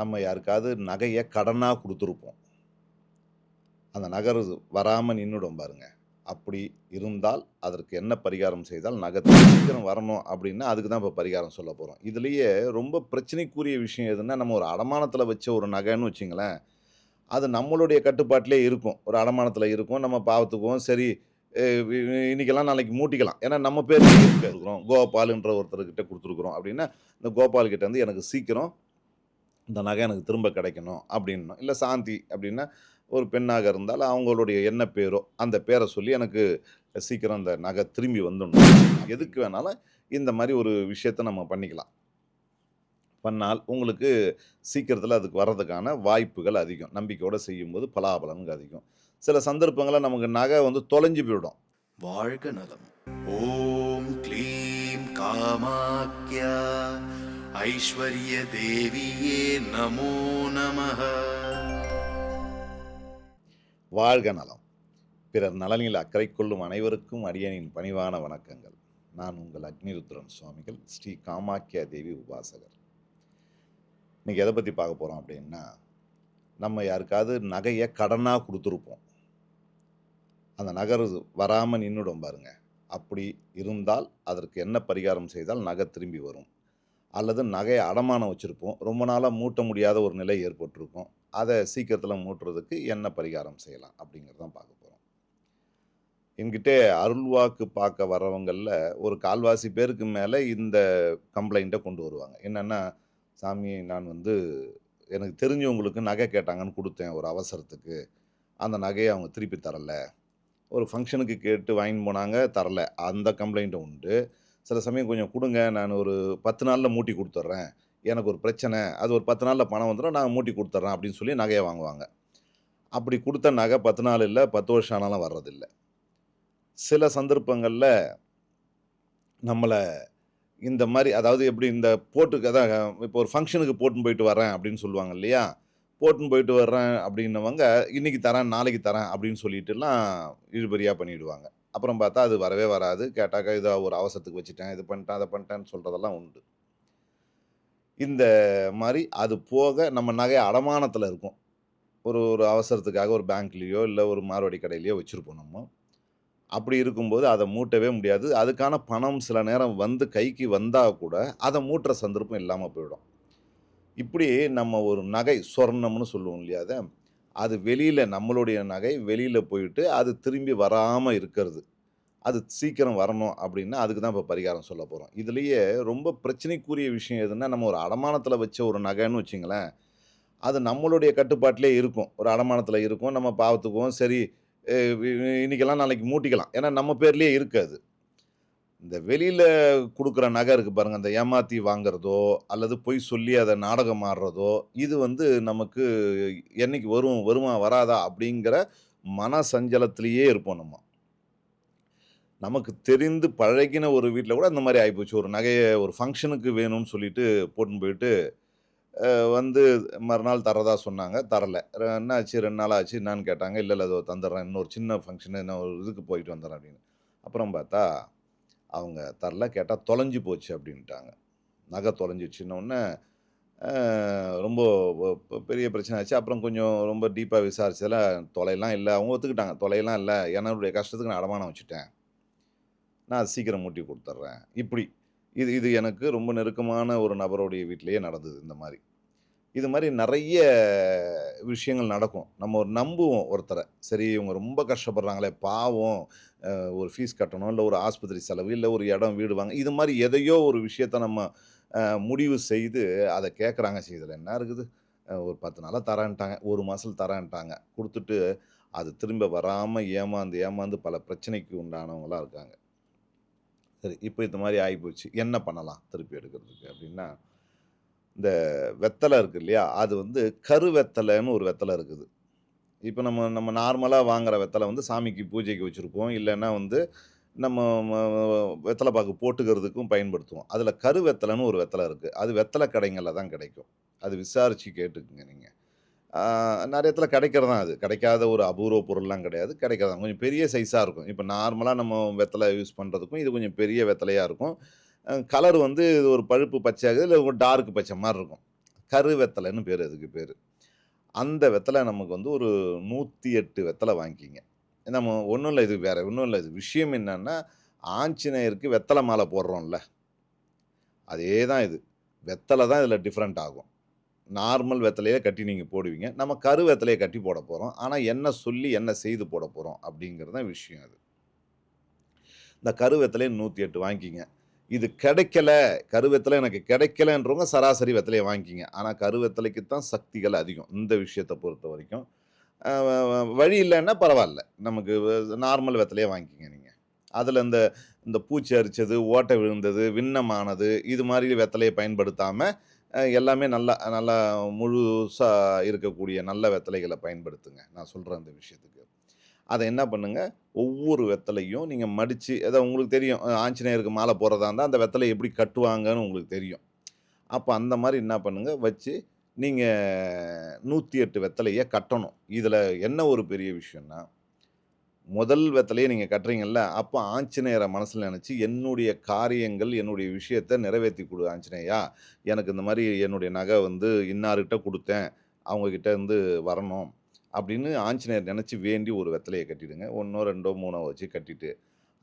நம்ம யாருக்காவது நகையை கடனாக கொடுத்துருப்போம். அந்த நகர் வராமல் நின்றுடும் பாருங்க. அப்படி இருந்தால் அதற்கு என்ன பரிகாரம் செய்தால் நகை சீக்கிரம் வரணும் அப்படின்னா அதுக்கு தான் இப்போ பரிகாரம் சொல்ல போகிறோம் இதுலேயே ரொம்ப பிரச்சனைக்குரிய விஷயம் எதுன்னா நம்ம ஒரு அடமானத்தில் வச்ச ஒரு நகைன்னு வச்சிங்களேன் அது நம்மளுடைய கட்டுப்பாட்டிலே இருக்கும். ஒரு அடமானத்தில் இருக்கும் நம்ம பாவத்துக்குவோம் சரி இன்றைக்கெல்லாம் இன்னைக்கெல்லாம் நாளைக்கு மூட்டிக்கலாம். ஏன்னா நம்ம பேர் இருக்கிறோம் கோபாலுன்ற ஒருத்தர்கிட்ட கொடுத்துருக்குறோம் அப்படின்னா இந்த கோபால்கிட்ட வந்து எனக்கு சீக்கிரம் இந்த நகை எனக்கு திரும்ப கிடைக்கணும் அப்படின்னும். இல்லை சாந்தி அப்படின்னா ஒரு பெண்ணாக இருந்தால் அவங்களுடைய என்ன பேரோ அந்த பேரை சொல்லி எனக்கு சீக்கிரம் அந்த நகை திரும்பி வந்துடணும். எதுக்கு வேணாலும் இந்த மாதிரி ஒரு விஷயத்தை நம்ம பண்ணிக்கலாம். பண்ணால் உங்களுக்கு சீக்கிரத்தில் அதுக்கு வர்றதுக்கான வாய்ப்புகள் அதிகம். நம்பிக்கையோடு செய்யும்போது பலாபலன்கள் அதிகம். சில சந்தர்ப்பங்களில் நமக்கு நகை வந்து தொலைஞ்சு போயிடும். வாழ்க நலம். ஓம் க்ளீம் காமாக்கியா. ஐஸ்வர்ய தேவியே நமோ நம வாழ்க நலம். பிறர் நலனில் அக்கறை கொள்ளும் அனைவருக்கும் அடியனின் பணிவான வணக்கங்கள். நான் உங்கள் அக்னிருத்ரன் சுவாமிகள் ஸ்ரீ காமாக்கியா தேவி உபாசகர். இன்னைக்கு எதை பற்றி பார்க்க போகிறோம் அப்படின்னா நம்ம யாருக்காவது நகையை கடனாக கொடுத்துருப்போம். அந்த நகர் வராமல் நின்றுடும் பாருங்க. அப்படி இருந்தால் அதற்கு என்ன பரிகாரம் செய்தால் நகை திரும்பி வரும்? அல்லது நகையை அடமானம் வச்சுருப்போம். ரொம்ப நாளாக மூட்ட முடியாத ஒரு நிலை ஏற்பட்டிருக்கும். அதை சீக்கிரத்தில் மூட்டுறதுக்கு என்ன பரிகாரம் செய்யலாம் அப்படிங்கிறது தான் பார்க்க போகிறோம் என்கிட்ட அருள்வாக்கு பார்க்க வரவங்களில் ஒரு கால்வாசி பேருக்கு மேலே இந்த கம்ப்ளைண்ட்டை கொண்டு வருவாங்க. என்னென்னா சாமி நான் வந்து எனக்கு தெரிஞ்சவங்களுக்கு நகை கேட்டாங்கன்னு கொடுத்தேன் ஒரு அவசரத்துக்கு. அந்த நகையை அவங்க திருப்பி தரலை. ஒரு ஃபங்க்ஷனுக்கு கேட்டு வாங்கி போனாங்க தரலை. அந்த கம்ப்ளைண்ட்டும் உண்டு. சில சமயம் கொஞ்சம் கொடுங்க நான் ஒரு பத்து நாளில் மூட்டி கொடுத்துட்றேன். எனக்கு ஒரு பிரச்சனை அது ஒரு பத்து நாளில் பணம் வந்துடும் நான் மூட்டி கொடுத்துட்றேன் அப்படின்னு சொல்லி நகையை வாங்குவாங்க. அப்படி கொடுத்த நகை பத்து நாள் இல்லை பத்து வருஷம் ஆனாலும் வர்றதில்லை. சில சந்தர்ப்பங்களில் நம்மளை இந்த மாதிரி அதாவது எப்படி இந்த போட்டுக்கு அதான் இப்போ ஒரு ஃபங்க்ஷனுக்கு போட்டுன்னு போயிட்டு வரேன் அப்படின்னு சொல்லுவாங்க இல்லையா? போட்டுன்னு போயிட்டு வர்றேன் அப்படின்னவங்க இன்னைக்கு தரேன் நாளைக்கு தரேன் அப்படின்னு சொல்லிட்டுலாம் இழுபறியாக பண்ணிவிடுவாங்க அப்புறம் பார்த்தா அது வரவே வராது. கேட்டாக்கா இதை ஒரு அவசரத்துக்கு வச்சுட்டேன். இது பண்ணிட்டேன் அதை பண்ணிட்டேன்னு சொல்கிறதெல்லாம் உண்டு. இந்த மாதிரி அது போக நம்ம நகை அடமானத்தில் இருக்கும். ஒரு ஒரு அவசரத்துக்காக ஒரு பேங்க்லேயோ இல்லை ஒரு மார்வாடி கடையிலையோ வச்சுருப்போம் நம்ம. அப்படி இருக்கும்போது அதை மூட்டவே முடியாது. அதுக்கான பணம் சில நேரம் வந்து கைக்கு வந்தால் கூட அதை மூட்டுற சந்தர்ப்பம் இல்லாமல் போயிடும். இப்படி நம்ம ஒரு நகை சொர்ணம்னு சொல்லுவோம் இல்லையா அதை அது வெளியில் நம்மளுடைய நகை வெளியில் போயிட்டு அது திரும்பி வராமல் இருக்கிறது. அது சீக்கிரம் வரணும் அப்படின்னா அதுக்கு தான் இப்போ பரிகாரம் சொல்ல போகிறோம் இதுலேயே ரொம்ப பிரச்சனைக்குரிய விஷயம் எதுன்னா நம்ம ஒரு அடமானத்தில் வச்ச ஒரு நகைன்னு வச்சிங்களேன் அது நம்மளுடைய கட்டுப்பாட்டிலே இருக்கும். ஒரு அடமானத்தில் இருக்கும் நம்ம பாவத்துக்குவோம் சரி இன்றைக்கெல்லாம் இன்னைக்கெல்லாம் நாளைக்கு மூட்டிக்கலாம். ஏன்னா நம்ம பேர்லேயே இருக்காது. இந்த வெளியில் கொடுக்குற நகை இருக்குது பாருங்கள் அந்த ஏமாற்றி வாங்குறதோ அல்லது பொய் சொல்லி அதை நாடகம் ஆடுறதோ இது வந்து நமக்கு என்னைக்கு வரும் வருமா வராதா அப்படிங்கிற மன சஞ்சலத்திலேயே இருப்போம் நம்ம. நமக்கு தெரிந்து பழகின ஒரு வீட்டில் கூட அந்த மாதிரி ஆகிப்போச்சு ஒரு நகையை ஒரு ஃபங்க்ஷனுக்கு வேணும்னு சொல்லிட்டு போட்டுன்னு போயிட்டு வந்து மறுநாள் தரதா சொன்னாங்க. தரல. என்ன ஆச்சு ரெண்டு நாள் ஆச்சு என்னான்னு கேட்டாங்க. இல்லை இல்லை அதை தந்துடுறேன். இன்னொரு சின்ன ஃபங்க்ஷனு இன்னும் ஒரு இதுக்கு போயிட்டு வந்துடுறேன் அப்படின்னு. அப்புறம் பார்த்தா அவங்க தரல கேட்டால் தொலைஞ்சு போச்சு அப்படின்ட்டாங்க. நகை தொலைஞ்சிச்சுன்னொன்னே ரொம்ப பெரிய பிரச்சனை ஆச்சு. அப்புறம் கொஞ்சம் ரொம்ப டீப்பாக விசாரிச்சதில் தொலைலாம் இல்லை. அவங்க ஒத்துக்கிட்டாங்க. தொலைலாம் இல்லை. என்னுடைய கஷ்டத்துக்கு நான் அடமானம் வச்சுட்டேன். நான் அது சீக்கிரம் மூட்டி கொடுத்துட்றேன். இப்படி. இது இது எனக்கு ரொம்ப நெருக்கமான ஒரு நபருடைய வீட்டிலேயே நடந்தது இந்த மாதிரி. இது மாதிரி நிறைய விஷயங்கள் நடக்கும். நம்ம ஒரு நம்புவோம் ஒருத்தரை. சரி இவங்க ரொம்ப கஷ்டப்படுறாங்களே பாவம் ஒரு ஃபீஸ் கட்டணும் இல்லை ஒரு ஆஸ்பத்திரி செலவு இல்லை ஒரு இடம் வீடு வாங்க இது மாதிரி எதையோ ஒரு விஷயத்த நம்ம முடிவு செய்து அதை கேட்குறாங்க. செய்தல் என்ன இருக்குது? ஒரு பத்து நாளாக தரேன்ட்டாங்க. ஒரு மாதத்தில் தரேன்ட்டாங்க. கொடுத்துட்டு அது திரும்ப வராமல் ஏமாந்து ஏமாந்து பல பிரச்சனைக்கு உண்டானவங்களாம் இருக்காங்க. சரி இப்போ இந்த மாதிரி ஆகிப்போச்சு என்ன பண்ணலாம் திருப்பி எடுக்கிறதுக்கு அப்படின்னா இந்த வெத்தலை இருக்கு இல்லையா அது வந்து கரு வெத்தலைன்னு ஒரு வெத்தலை இருக்குது. இப்போ நம்ம நம்ம நார்மலாக வாங்குகிற வெத்தலை வந்து சாமிக்கு பூஜைக்கு வச்சுருப்போம். இல்லைன்னா வந்து நம்ம வெத்தலை பாக்கு போட்டுக்கிறதுக்கும் பயன்படுத்துவோம். அதில் கரு வெத்தலைன்னு ஒரு வெத்தலை இருக்குது அது வெத்தலை கடைங்களில் தான் கிடைக்கும். அது விசாரித்து கேட்டுக்குங்க நீங்கள் நிறைய இடத்துல கிடைக்கிறதா அது. கிடைக்காத ஒரு அபூர்வ பொருள்லாம் கிடையாது. கிடைக்கிறதா. கொஞ்சம் பெரிய சைஸாக இருக்கும். இப்போ நார்மலாக நம்ம வெத்தலை யூஸ் பண்ணுறதுக்கும் இது கொஞ்சம் பெரிய வெத்தலையாக இருக்கும். கலர் வந்து இது ஒரு பழுப்பு பச்சையாக இல்லை ஒரு டார்க் பச்சை மாதிரி இருக்கும். கரு வெத்தலைன்னு பேர் அதுக்கு பேர். அந்த வெத்தலை நமக்கு வந்து ஒரு நூற்றி எட்டு வெத்தலை வாங்கிக்கிங்க. நம்ம ஒன்றும் இல்லை இது வேறு ஒன்றும் இல்லை. இது விஷயம் என்னென்னா ஆஞ்சநேயருக்கு வெத்தலை மாலை போடுறோம்ல. அதே தான் இது. வெத்தலை தான் இதில் டிஃப்ரெண்ட் ஆகும். நார்மல் வெத்தலையே கட்டி நீங்கள் போடுவீங்க. நம்ம கரு வெத்தலையை கட்டி போட போகிறோம் ஆனால் என்ன சொல்லி என்ன செய்து போட போகிறோம் அப்படிங்கிறது தான் விஷயம் அது. இந்த கரு வெத்தலையை நூற்றி எட்டு வாங்கிக்கிங்க. இது கிடைக்கல கருவேத்தலை எனக்கு கிடைக்கலன்றவங்க சராசரி வெத்தலையை வாங்கிக்கிங்க. ஆனால் கருவேத்தலைக்கு தான் சக்திகள் அதிகம் இந்த விஷயத்தை பொறுத்த வரைக்கும். வழி இல்லைன்னா பரவாயில்ல. நமக்கு நார்மல் வெத்தலையே வாங்கிக்கிங்க நீங்கள் அதில் இந்த இந்த பூச்சி அரிச்சது ஓட்டை விழுந்தது விண்ணமானது இது மாதிரி வெத்தலையை பயன்படுத்தாமல் எல்லாமே நல்லா நல்லா முழுசாக இருக்கக்கூடிய நல்ல வெத்தலைகளை பயன்படுத்துங்க. நான் சொல்கிறேன் அந்த விஷயத்துக்கு. அதை என்ன பண்ணுங்கள் ஒவ்வொரு வெத்தலையும் நீங்கள் மடித்து ஏதோ உங்களுக்கு தெரியும் ஆஞ்சநேயருக்கு மாலை போகிறதா இருந்தால் அந்த வெத்தலை எப்படி கட்டுவாங்கன்னு உங்களுக்கு தெரியும். அப்போ அந்த மாதிரி என்ன பண்ணுங்கள் வச்சு நீங்கள் நூற்றி எட்டு வெத்தலையை கட்டணும். இதில் என்ன ஒரு பெரிய விஷயம்னா முதல் வெத்தலையை நீங்கள் கட்டுறீங்கல்ல அப்போ ஆஞ்சநேயரை மனசில் நினச்சி என்னுடைய காரியங்கள் என்னுடைய விஷயத்தை நிறைவேற்றி கொடு ஆஞ்சநேயா. எனக்கு இந்த மாதிரி என்னுடைய நகை வந்து இன்னார்கிட்ட கொடுத்தேன் அவங்கக்கிட்ட இருந்து வரணும். அப்படின்னு ஆஞ்சநேயர் நினச்சி வேண்டி ஒரு வெத்தலையை கட்டிடுங்க. ஒன்றோ ரெண்டோ மூணோ வச்சு கட்டிட்டு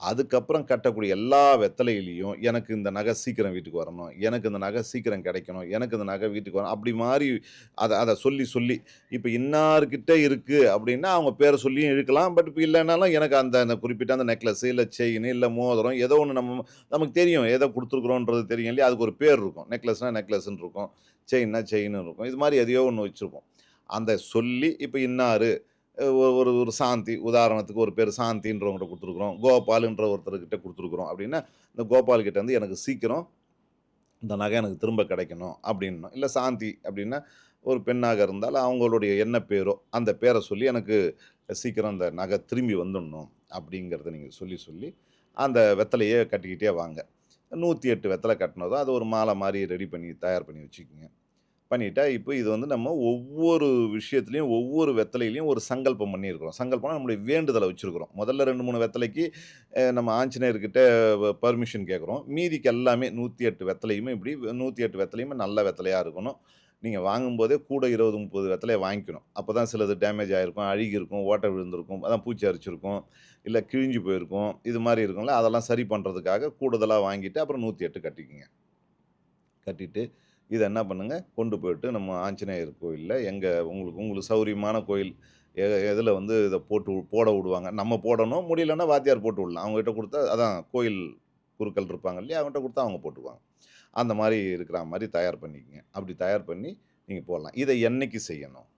அதுக்கப்புறம் கட்டக்கூடிய எல்லா வெத்தலையிலையும் எனக்கு இந்த நகை சீக்கிரம் வீட்டுக்கு வரணும் எனக்கு இந்த நகை சீக்கிரம் கிடைக்கணும் எனக்கு இந்த நகை வீட்டுக்கு வரணும் அப்படி மாதிரி அதை அதை சொல்லி சொல்லி இப்போ இன்னார்கிட்ட இருக்குது அப்படின்னா அவங்க பேரை சொல்லியும் இழுக்கலாம். பட் இப்போ இல்லைனாலும் எனக்கு அந்த அந்த குறிப்பிட்ட அந்த நெக்லஸ் இல்லை செயின் இல்லை மோதிரம் ஏதோ ஒன்று நம்ம நமக்கு தெரியும். ஏதோ கொடுத்துருக்குறோன்றது தெரியும் இல்லையா? அதுக்கு ஒரு பேர் இருக்கும். நெக்லஸ்னால் நெக்லஸ்ன்னு இருக்கும். செயின்னா செயின்னு இருக்கும். இது மாதிரி எதையோ ஒன்று வச்சுருப்போம். அந்த சொல்லி இப்போ இன்னார் ஒரு ஒரு ஒரு சாந்தி உதாரணத்துக்கு ஒரு பேர் சாந்தின்றவங்ககிட்ட கொடுத்துருக்குறோம் கோபாலுன்ற ஒருத்தர்கிட்ட கொடுத்துருக்குறோம் அப்படின்னா இந்த கோபால்கிட்ட வந்து எனக்கு சீக்கிரம் இந்த நகை எனக்கு திரும்ப கிடைக்கணும் அப்படின்னும். இல்லை சாந்தி அப்படின்னா ஒரு பெண்ணாக இருந்தால் அவங்களுடைய என்ன பேரோ அந்த பேரை சொல்லி எனக்கு சீக்கிரம் அந்த நகை திரும்பி வந்துடணும் அப்படிங்கிறத நீங்கள் சொல்லி சொல்லி அந்த வெத்தலையே கட்டிக்கிட்டே வாங்க. நூற்றி எட்டு வெத்தலை கட்டினதோ அது ஒரு மாலை மாதிரி ரெடி பண்ணி தயார் பண்ணி வச்சுக்கோங்க. பண்ணிட்டா இப்போ இது வந்து நம்ம ஒவ்வொரு விஷயத்துலையும் ஒவ்வொரு வெத்தலையிலையும் ஒரு சங்கல்பம் பண்ணியிருக்கிறோம். சங்கல்பம்னா நம்மளுடைய வேண்டுதலை வச்சுருக்கிறோம். முதல்ல ரெண்டு மூணு வெத்தலைக்கு நம்ம ஆஞ்சநேயர்கிட்ட பர்மிஷன் கேட்குறோம். மீதிக்கு எல்லாமே நூற்றி எட்டு வெத்தலையுமே இப்படி நூற்றி எட்டு வெத்தலையுமே நல்ல வெத்தலையாக இருக்கணும். நீங்கள் வாங்கும்போதே கூட இருபது முப்பது வெத்தலையை வாங்கிக்கணும். அப்போ தான் சிலது டேமேஜ் ஆகிருக்கும் அழுகி இருக்கும் ஓட்டை விழுந்திருக்கும் அதான் பூச்சி அரிச்சிருக்கும் இல்லை கிழிஞ்சு போயிருக்கும் இது மாதிரி இருக்கும்ல அதெல்லாம் சரி பண்ணுறதுக்காக கூடுதலாக வாங்கிட்டு அப்புறம் நூற்றி எட்டு கட்டிக்கிங்க. கட்டிட்டு இதை என்ன பண்ணுங்கள் கொண்டு போயிட்டு நம்ம ஆஞ்சநேயர் கோயிலில் எங்கே உங்களுக்கு உங்களுக்கு சௌரியமான கோயில் எ எதில் வந்து இதை போட்டு போட விடுவாங்க. நம்ம போடணும். முடியலன்னா வாத்தியார் போட்டு விடலாம். அவங்ககிட்ட கொடுத்தா அதான் கோயில் குருக்கள் இருப்பாங்க இல்லையா? அவங்ககிட்ட கொடுத்தா அவங்க போட்டுக்குவாங்க. அந்த மாதிரி இருக்கிற மாதிரி தயார் பண்ணிக்கங்க. அப்படி தயார் பண்ணி நீங்கள் போடலாம். இதை என்றைக்கு செய்யணும்?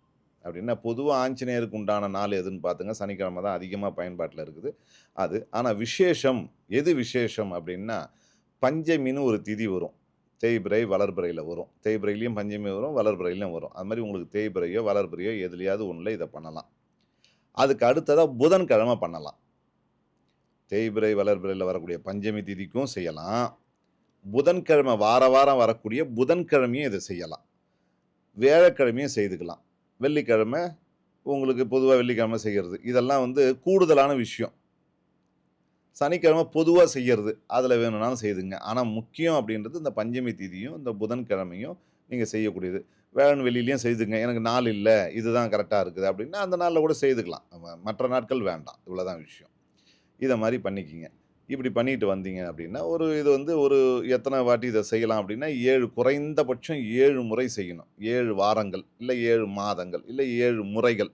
அப்படின்னா பொதுவாக ஆஞ்சநேயருக்கு உண்டான நாள் எதுன்னு பார்த்துங்க சனிக்கிழமை தான் அதிகமாக பயன்பாட்டில் இருக்குது. அது. ஆனால் விசேஷம் எது விசேஷம் அப்படின்னா பஞ்சமின்னு ஒரு திதி வரும். தேய்பிரை வளர்பிரையில் வரும். தேய்பிரையிலையும் பஞ்சமி வரும் வளர்பிரையிலையும் வரும். அது மாதிரி உங்களுக்கு தேய்பிரையோ வளர்பிரையோ எதுலையாவது ஒன்றில் இதை பண்ணலாம். அதுக்கு அடுத்ததாக புதன்கிழமை பண்ணலாம். தேய்பிரை வளர்பிரையில் வரக்கூடிய பஞ்சமி திதிக்கும் செய்யலாம். புதன்கிழமை வார வாரம் வரக்கூடிய புதன்கிழமையும் இதை செய்யலாம். வியாழக்கிழமையும் செய்துக்கலாம். வெள்ளிக்கிழமை உங்களுக்கு பொதுவாக வெள்ளிக்கிழமை செய்கிறது இதெல்லாம் வந்து கூடுதலான விஷயம். சனிக்கிழமை பொதுவாக செய்கிறது அதில் வேணும்னாலும் செய்துங்க. ஆனால் முக்கியம் அப்படின்றது இந்த பஞ்சமி திதியும் இந்த புதன்கிழமையும் நீங்கள் செய்யக்கூடியது. வேளாண் வெளியிலையும் செய்துங்க. எனக்கு நாள் இல்லை. இதுதான் கரெக்டாக இருக்குது அப்படின்னா அந்த நாளில் கூட செய்துக்கலாம். மற்ற நாட்கள் வேண்டாம். இவ்வளோதான் விஷயம். இதை மாதிரி பண்ணிக்கிங்க. இப்படி பண்ணிட்டு வந்தீங்க அப்படின்னா ஒரு இது வந்து ஒரு எத்தனை வாட்டி இதை செய்யலாம் அப்படின்னா ஏழு குறைந்தபட்சம் ஏழு முறை செய்யணும். ஏழு வாரங்கள் இல்லை ஏழு மாதங்கள் இல்லை ஏழு முறைகள்.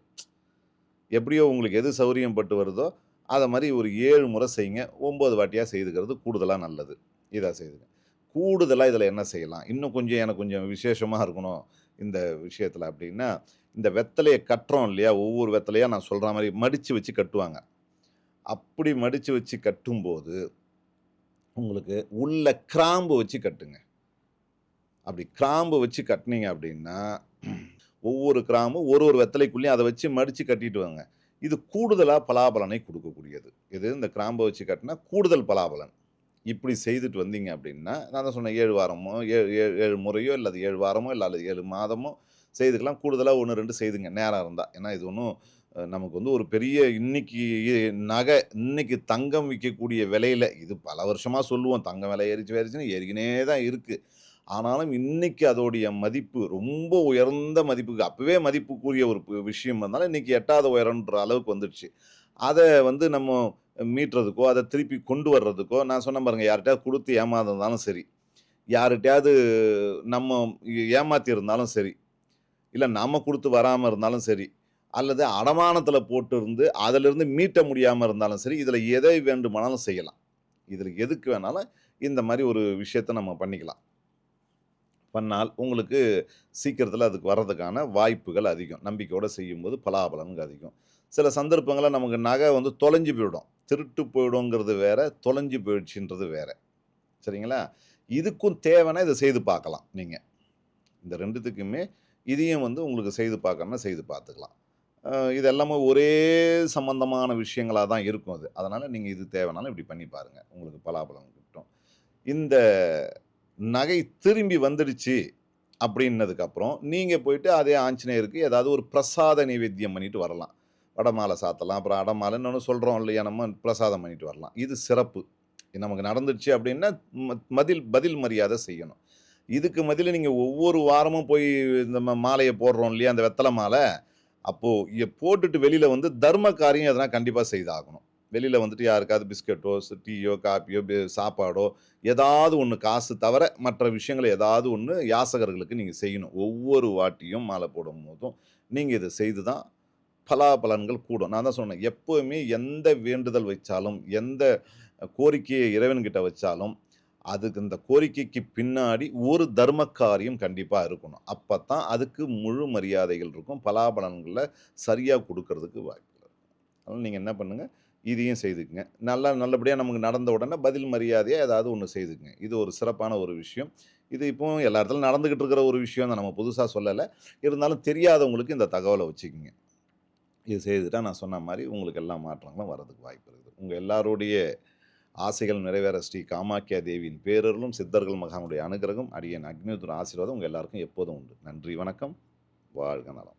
எப்படியோ உங்களுக்கு எது சௌரியம் பட்டு வருதோ அதை மாதிரி ஒரு ஏழு முறை செய்யுங்க ஒம்பது வாட்டியாக செய்துக்கிறது கூடுதலாக நல்லது. இதாக செய்துங்க. கூடுதலாக இதில் என்ன செய்யலாம்? இன்னும் கொஞ்சம் எனக்கு கொஞ்சம் விசேஷமாக இருக்கணும் இந்த விஷயத்தில் அப்படின்னா இந்த வெத்தலையை கட்டுறோம் இல்லையா? ஒவ்வொரு வெத்தலையாக நான் சொல்கிற மாதிரி மடித்து வச்சு கட்டுவாங்க. அப்படி மடித்து வச்சு கட்டும்போது உங்களுக்கு உள்ள கிராம்பு வச்சு கட்டுங்க. அப்படி கிராம்பு வச்சு கட்டினீங்க அப்படின்னா ஒவ்வொரு கிராம்பும் ஒரு ஒரு வெத்தலைக்குள்ளேயும் அதை வச்சு மடித்து கட்டிட்டு வாங்க. இது கூடுதலாக பலாபலனை கொடுக்கக்கூடியது. இது இந்த கிராம்பை வச்சு கட்டினா கூடுதல் பலாபலன். இப்படி செய்துட்டு வந்தீங்க அப்படின்னா நான் தான் சொன்னேன் ஏழு வாரமோ ஏழு ஏழு ஏழு முறையோ இல்லை அது ஏழு வாரமோ இல்லை அல்லது ஏழு மாதமோ செய்துக்கலாம். கூடுதலாக ஒன்று ரெண்டு செய்துங்க நேரம் இருந்தால் ஏன்னா இது ஒன்றும் நமக்கு வந்து ஒரு பெரிய இன்னைக்கு நகை இன்னைக்கு தங்கம் விற்கக்கூடிய விலையில் இது பல வருஷமாக சொல்லுவோம் தங்கம் விலை ஏறிச்சு ஏறிச்சுன்னு ஏறிக்கினே தான் இருக்குது ஆனாலும் இன்னைக்கு அதோடைய மதிப்பு ரொம்ப உயர்ந்த மதிப்புக்கு அப்போவே மதிப்புக்குரிய ஒரு பு- விஷயம் இருந்தாலும் இன்றைக்கி எட்டாவது உயரம்ன்ற அளவுக்கு வந்துடுச்சு. அதை வந்து நம்ம மீட்டுறதுக்கோ அதை திருப்பி கொண்டு வர்றதுக்கோ நான் சொன்ன பாருங்கள் யார்கிட்டயாவது கொடுத்து ஏமாந்துருந்தாலும் சரி. யார்கிட்டயாவது நம்ம ஏமாத்தியிருந்தாலும் சரி. இல்லை நம்ம கொடுத்து வராமல் இருந்தாலும் சரி. அல்லது அடமானத்தில் போட்டு இருந்து அதிலிருந்து மீட்ட முடியாமல் இருந்தாலும் சரி இதில் எதை வேண்டுமானாலும் செய்யலாம். இதில் எதுக்கு வேணாலும் இந்த மாதிரி ஒரு விஷயத்த நம்ம பண்ணிக்கலாம். பண்ணால் உங்களுக்கு சீக்கிரத்தில் அதுக்கு வர்றதுக்கான வாய்ப்புகள் அதிகம். நம்பிக்கையோடு செய்யும்போது பலாபலனுக்கு அதிகம். சில சந்தர்ப்பங்களில் நமக்கு நகை வந்து தொலைஞ்சு போயிடும். திருட்டு போயிடுங்கிறது வேற தொலைஞ்சு போயிடுச்சுன்றது வேறு. சரிங்களா? இதுக்கும் தேவைன்னா இதை செய்து பார்க்கலாம் நீங்கள் இந்த ரெண்டுத்துக்குமே இதையும் வந்து உங்களுக்கு செய்து பார்க்கணும்னா செய்து பார்த்துக்கலாம். இது எல்லாமே ஒரே சம்மந்தமான விஷயங்களாக தான் இருக்கும் அது. அதனால் நீங்கள் இது தேவைனாலும் இப்படி பண்ணி பாருங்கள் உங்களுக்கு பலாபலம் கிட்டும். இந்த நகை திரும்பி வந்துடுச்சு அப்படின்னதுக்கப்புறம் நீங்கள் போயிட்டு அதே ஆஞ்சநேயருக்கு ஏதாவது ஒரு பிரசாத நைவேத்தியம் பண்ணிட்டு வரலாம். வடமாலை சாத்தலாம் அப்புறம் அடமாலைன்னு ஒன்று சொல்கிறோம் இல்லையா நம்ம பிரசாதம் பண்ணிட்டு வரலாம். இது சிறப்பு. இது நமக்கு நடந்துடுச்சு அப்படின்னா மதில் பதில் மரியாதை செய்யணும். இதுக்கு மதில் நீங்கள் ஒவ்வொரு வாரமும் போய் இந்த மாலையை போடுறோம் இல்லையா அந்த வெத்தலை மாலை அப்போது போட்டுட்டு வெளியில் வந்து தர்ம காரியம் எதனா கண்டிப்பாக செய்தாகணும். வெளியில் வந்துட்டு யாருக்காவது பிஸ்கட்டோ டீயோ காப்பியோ சாப்பாடோ ஏதாவது ஒன்று காசு தவிர மற்ற விஷயங்களை ஏதாவது ஒன்று யாசகர்களுக்கு நீங்கள் செய்யணும். ஒவ்வொரு வாட்டியும் மாலை போடும் போதும் நீங்கள் இதை செய்து தான் பலாபலன்கள் கூடும். நான் தான் சொன்னேன் எப்போவுமே எந்த வேண்டுதல் வச்சாலும் எந்த கோரிக்கையை இறைவன்கிட்ட வச்சாலும் அதுக்கு இந்த கோரிக்கைக்கு பின்னாடி ஒரு தர்ம காரியம் கண்டிப்பாக இருக்கணும். அப்போ தான் அதுக்கு முழு மரியாதைகள் இருக்கும். பலாபலன்களை சரியாக கொடுக்கறதுக்கு வாய்ப்பு இருக்கும். அதனால் நீங்கள் என்ன பண்ணுங்கள் இதையும் செய்துக்குங்க. நல்லா நல்லபடியாக நமக்கு நடந்த உடனே பதில் மரியாதையாக ஏதாவது ஒன்று செய்துக்குங்க. இது ஒரு சிறப்பான ஒரு விஷயம். இது இப்போவும் எல்லா இடத்துலையும் நடந்துக்கிட்டு இருக்கிற ஒரு விஷயம் தான். நம்ம புதுசாக சொல்லலை. இருந்தாலும் தெரியாதவங்களுக்கு இந்த தகவலை வச்சுக்கோங்க. இது செய்துட்டா நான் சொன்ன மாதிரி உங்களுக்கு எல்லா மாற்றங்களும் வரதுக்கு வாய்ப்பு இருக்குது. உங்கள் எல்லாருடைய ஆசைகள் நிறைவேற ஸ்ரீ காமாக்கியா தேவியின் பேரருளும் சித்தர்கள் மகானுடைய அனுகிரகம் அடியன் அக்னியுத்திர ஆசீர்வாதம் உங்கள் எல்லாருக்கும் எப்போதும் உண்டு. நன்றி வணக்கம். வாழ்க நலம்.